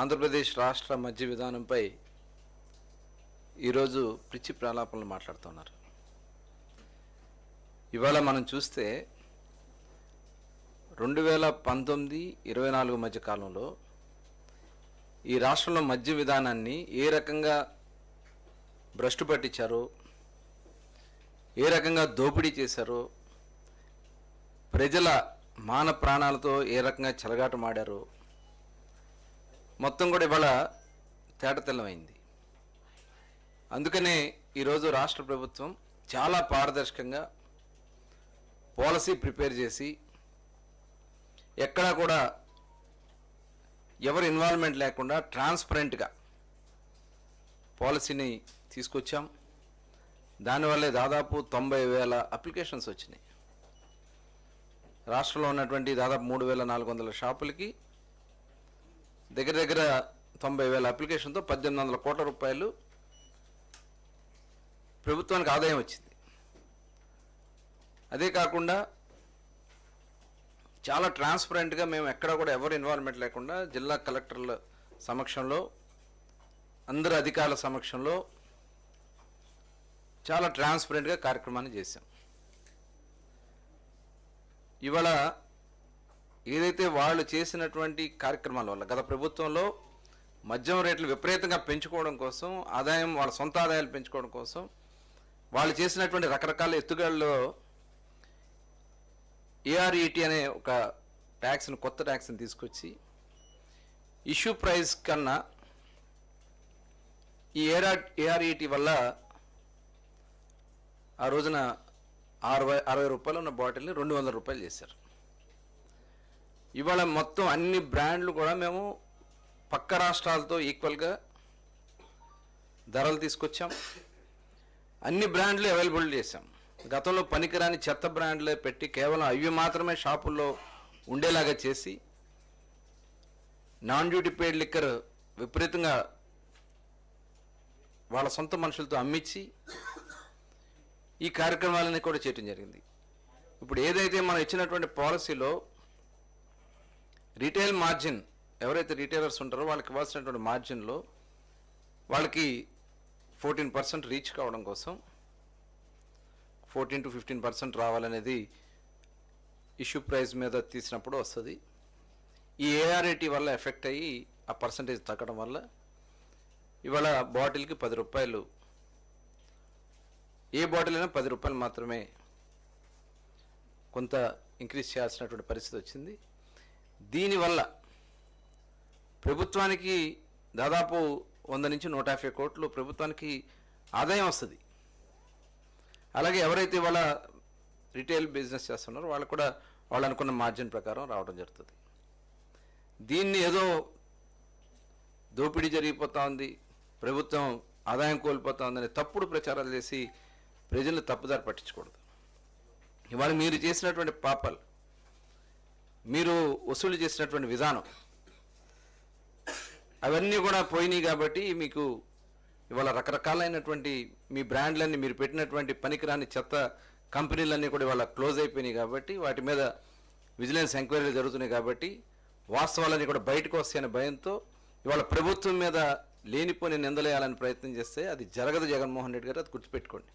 ఆంధ్రప్రదేశ్ రాష్ట్ర మధ్య విధానంపై ఈరోజు పిచ్చి ప్రలాపనలు మాట్లాడుతున్నారు. ఇవాళ మనం చూస్తే రెండు వేల పంతొమ్మిది ఇరవై నాలుగు మధ్య కాలంలో ఈ రాష్ట్రంలో మద్య విధానాన్ని ఏ రకంగా భ్రష్టు పట్టించారో ఏ రకంగా దోపిడీ చేశారో ప్రజల మాన ప్రాణాలతో ఏ రకంగా చెలగాటమాడారో మొత్తం కూడా ఇవాళ తేటతెల్లమైంది. అందుకనే ఈరోజు రాష్ట్ర ప్రభుత్వం చాలా పారదర్శకంగా పాలసీ ప్రిపేర్ చేసి ఎక్కడా కూడా ఎవరి ఇన్వాల్వ్మెంట్ లేకుండా ట్రాన్స్పరెంట్గా పాలసీని తీసుకొచ్చాం. దానివల్లే దాదాపు తొంభై వేల అప్లికేషన్స్ వచ్చినాయి. రాష్ట్రంలో ఉన్నటువంటి దాదాపు మూడు వేల నాలుగు వందల షాపులకి దగ్గర దగ్గర తొంభై వేల అప్లికేషన్తో పద్దెనిమిది వందల కోట్ల రూపాయలు ప్రభుత్వానికి ఆదాయం వచ్చింది. అదే కాకుండా చాలా ట్రాన్స్పరెంట్గా మేము ఎక్కడ కూడా ఎవరు ఇన్వాల్వ్మెంట్ లేకుండా జిల్లా కలెక్టర్ల సమక్షంలో అందరు అధికారుల సమక్షంలో చాలా ట్రాన్స్పరెంట్గా కార్యక్రమాన్ని చేశాం. ఇవాళ ఏదైతే వాళ్ళు చేసినటువంటి కార్యక్రమాల వల్ల గత ప్రభుత్వంలో మద్యం రేట్లు విపరీతంగా పెంచుకోవడం కోసం ఆదాయం వాళ్ళ సొంత ఆదాయాలు పెంచుకోవడం కోసం వాళ్ళు చేసినటువంటి రకరకాల ఎత్తుగడలో ఏఆర్ఈటీ అనే ఒక ట్యాక్స్ని కొత్త ట్యాక్స్ని తీసుకొచ్చి ఇష్యూ ప్రైస్ కన్నా ఈ ఏఆర్ ఏఆర్ఈటీ వల్ల ఆ రోజున అరవై అరవై రూపాయలు ఉన్న బాటిల్ని రెండు వందల రూపాయలు చేశారు. ఇవాళ మొత్తం అన్ని బ్రాండ్లు కూడా మేము పక్క రాష్ట్రాలతో ఈక్వల్గా ధరలు తీసుకొచ్చాం. అన్ని బ్రాండ్లు అవైలబుల్ చేశాం. గతంలో పనికిరాని చెత్త బ్రాండ్లే పెట్టి కేవలం అవి మాత్రమే షాపుల్లో ఉండేలాగా చేసి నాన్ డ్యూటీ పెయిడ్ లిక్కర్ విపరీతంగా వాళ్ళ సొంత మనుషులతో అమ్మించి ఈ కార్యక్రమాలని కూడా చేయటం జరిగింది. ఇప్పుడు ఏదైతే మనం ఇచ్చినటువంటి పాలసీలో రీటైల్ మార్జిన్ ఎవరైతే రీటైలర్స్ ఉంటారో వాళ్ళకి ఇవ్వాల్సినటువంటి మార్జిన్లో వాళ్ళకి ఫోర్టీన్ పర్సెంట్ రీచ్ కావడం కోసం ఫోర్టీన్ టు ఫిఫ్టీన్ పర్సెంట్ రావాలనేది ఇష్యూ ప్రైస్ మీద తీసినప్పుడు వస్తుంది. ఈ ఏఆర్ఐటి వల్ల ఎఫెక్ట్ అయ్యి ఆ పర్సంటేజ్ తగ్గడం వల్ల ఇవాళ బాటిల్కి పది రూపాయలు ఏ బాటిల్ అయినా పది రూపాయలు మాత్రమే కొంత ఇంక్రీజ్ చేయాల్సినటువంటి పరిస్థితి వచ్చింది. దీనివల్ల ప్రభుత్వానికి దాదాపు వంద నుంచి నూట యాభై కోట్లు ప్రభుత్వానికి ఆదాయం వస్తుంది. అలాగే ఎవరైతే వాళ్ళ రిటైల్ బిజినెస్ చేస్తున్నారో వాళ్ళు కూడా వాళ్ళు అనుకున్న మార్జిన్ ప్రకారం రావడం జరుగుతుంది. దీన్ని ఏదో దోపిడీ జరిగిపోతా ఉంది ప్రభుత్వం ఆదాయం కోల్పోతా ఉందని తప్పుడు ప్రచారాలు చేసి ప్రజలను తప్పుదారి పట్టించకూడదు. ఇవాళ మీరు చేసినటువంటి పాపాలు మీరు వసూలు చేసినటువంటి విధానం. అవన్నీ కూడా పోయినాయి కాబట్టి మీకు ఇవాళ రకరకాలైనటువంటి మీ బ్రాండ్లన్నీ మీరు పెట్టినటువంటి పనికిరాని చెత్త కంపెనీలన్నీ కూడా ఇవాళ క్లోజ్ అయిపోయినాయి కాబట్టి వాటి మీద విజిలెన్స్ ఎంక్వైరీలు జరుగుతున్నాయి కాబట్టి వాస్తవాలన్నీ కూడా బయటకు వస్తాయనే భయంతో ఇవాళ ప్రభుత్వం మీద లేనిపోని నిందలేయాలని ప్రయత్నం చేస్తే అది జరగదు జగన్మోహన్ రెడ్డి గారు అది గుర్తుపెట్టుకోండి.